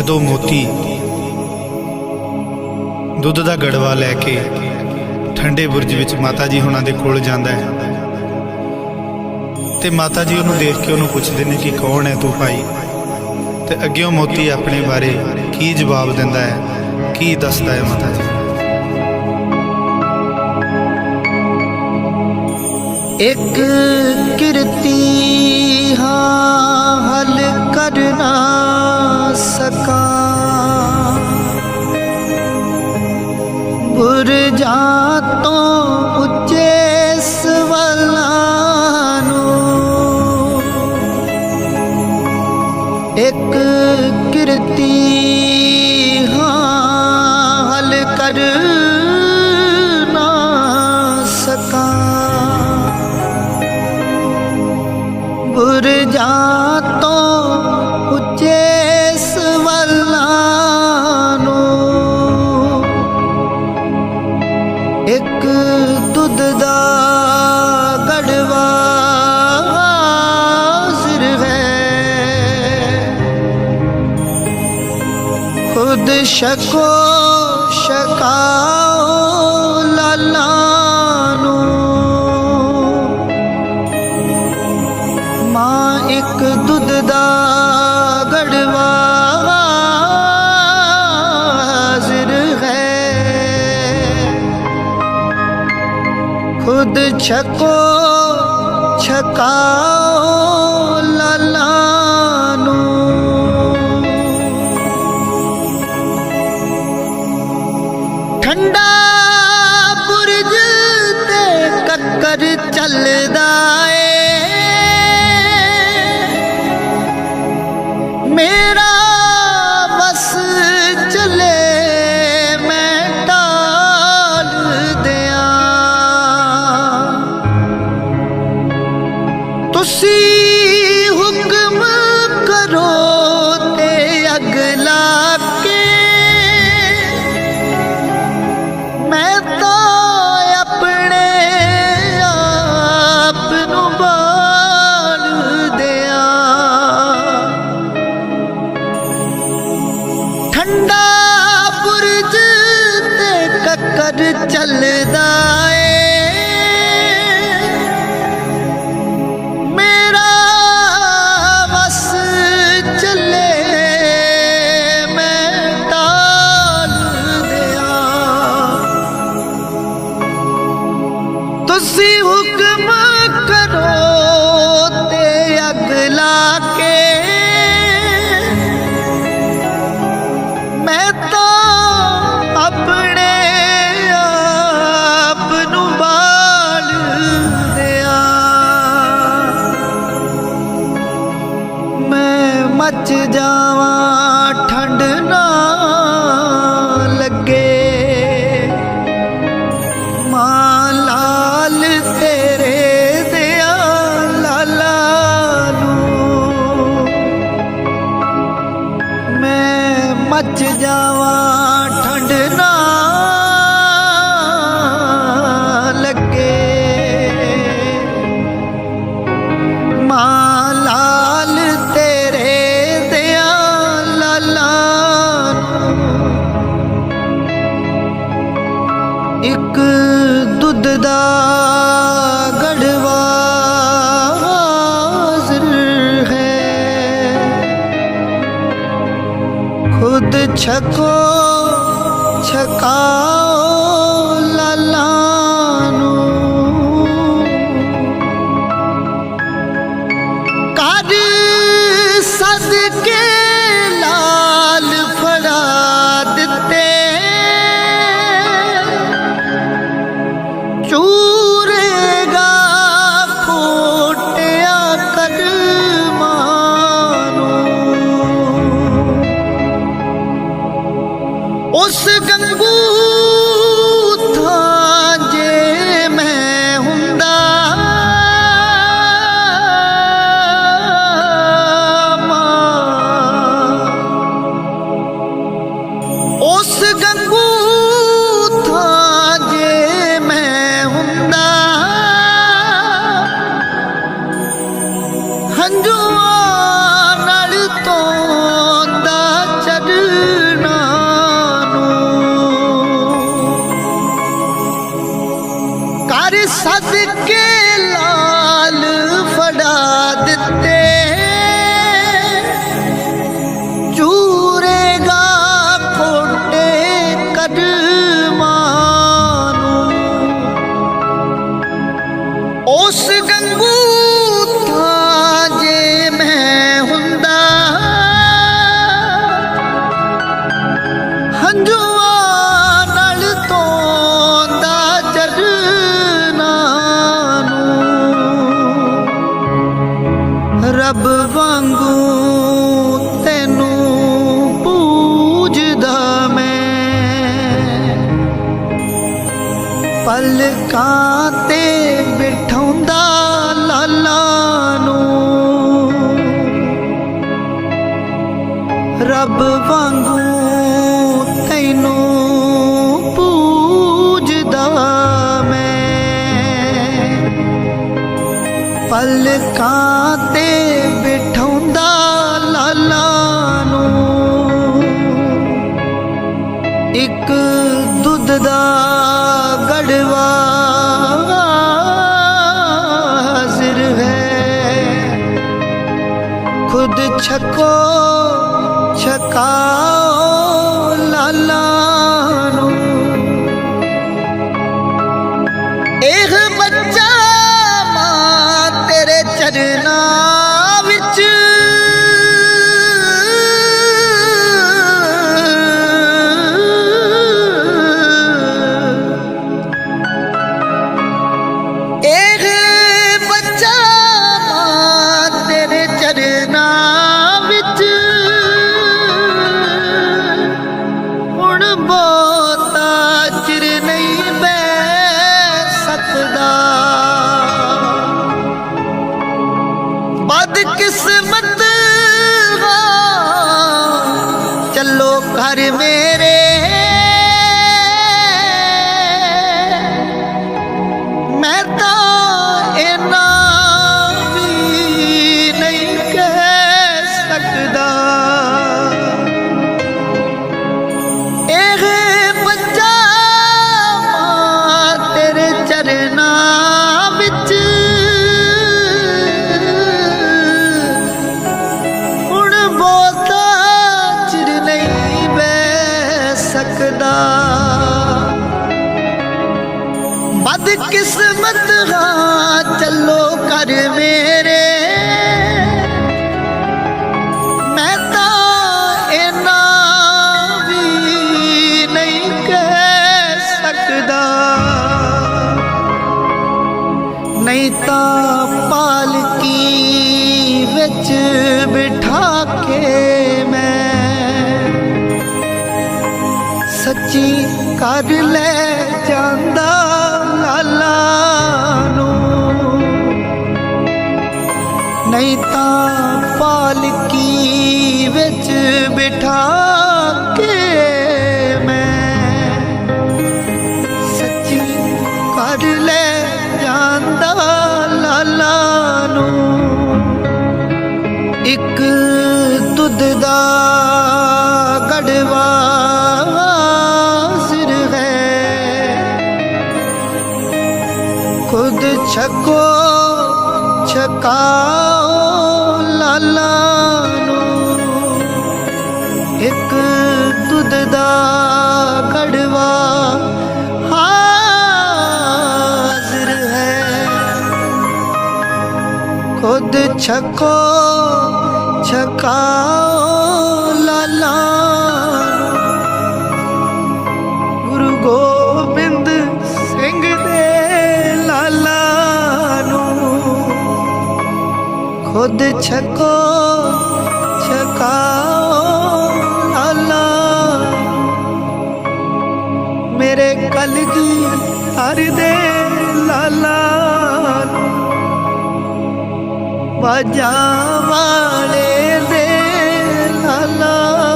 ਜਦੋਂ ਮੋਤੀ ਦੁੱਧ ਦਾ ਗੜਵਾ ਲੈ ਕੇ ਠੰਡੇ ਬੁਰਜ ਵਿੱਚ ਮਾਤਾ ਜੀ ਹੁਣਾਂ ਦੇ ਕੋਲ ਜਾਂਦਾ ਹੈ ਤੇ ਮਾਤਾ ਜੀ ਉਹਨੂੰ ਦੇਖ ਕੇ ਉਹਨੂੰ ਪੁੱਛਦੇ ਨੇ ਕਿ ਕੌਣ ਹੈ ਤੂੰ ਭਾਈ? ਤੇ ਅੱਗਿਓਂ ਮੋਤੀ ਆਪਣੇ ਬਾਰੇ ਕੀ ਜਵਾਬ ਦਿੰਦਾ ਹੈ, ਕੀ ਦੱਸਦਾ ਹੈ ਮਾਤਾ ਜੀ? ਇੱਕ ਕਿਰਤੀ ਹਾਂ ਹਲ ਕਰਨਾ ਸਕਾਂ। ਬੁਰਜਾਂ ਤੋਂ ਉੱਚੇ ਬੁਰਜਾਂ ਤੋਂ ਉੱਚੇ ਸਵਾਲਾਂ ਨੂੰ। ਇੱਕ ਦੁੱਧ ਦਾ ਗੜਵਾ ਸਿਰ ਹੈ। ਖੁਦ ਸ਼ਕੋ ਛਕੋ ਛਕਾਓ ਲਾਲਾ ਨੂੰ। ਠੰਡਾ ਬੁਰਜ ਤੇ ਕੱਕਰ ਚੱਲਦਾ ਚੱਲਦਾ ਜਾਵਾਂ ਠੰਡ ਨਾ ਲੱਗੇ। ਮਾਂ ਲਾਲ ਤੇਰੇ ਦਿਆ ਲਾਲਾ ਨੂੰ। ਮੈਂ ਮੱਚ ਜਾਵਾਂ। ਖੁਦ ਛਕੋ ਛਕਾਓ do ਪਲਕਾਂ ਤੇ ਬਿਠਾਉਂਦਾ ਲਾਲਾ ਨੂੰ। ਰੱਬ ਵਾਂਗੂ ਤੈਨੂੰ ਪੂਜਦਾ ਮੈਂ। ਪਲਕਾਂ ਤੇ ਬਿਠਾਉਂਦਾ ਲਾਲਾ ਨੂੰ। ਇੱਕ ਦੁੱਧ ਦਾ ਖੁਦ ਛਕੋ ਛਕਾਓ ਸੱਚੀ ਕਰ ਲੈ ਜਾਂਦਾ ਲਾਲਾ ਨੂੰ। ਨਹੀਂ ਤਾਂ ਪਾਲਕੀ ਵਿੱਚ ਬਿਠਾ ਕੇ ਮੈਂ ਸੱਚੀ ਕਰ ਲੈ ਜਾਂਦਾ ਲਾਲਾ ਨੂੰ। ਛਕੋ ਛਕਾਓ ਲਾਲਾ ਨੂੰ ਇੱਕ ਦੁੱਧ ਦਾ ਕੜਵਾ ਹਾਜ਼ਰ ਹੈ ਖੁਦ ਛਕੋ ਛਕਾਓ खुद छको छकाओ आला मेरे कलगी हर दे लाला ਵਜਾਵਾਲੇ ਦੇ ਲਾਲਾ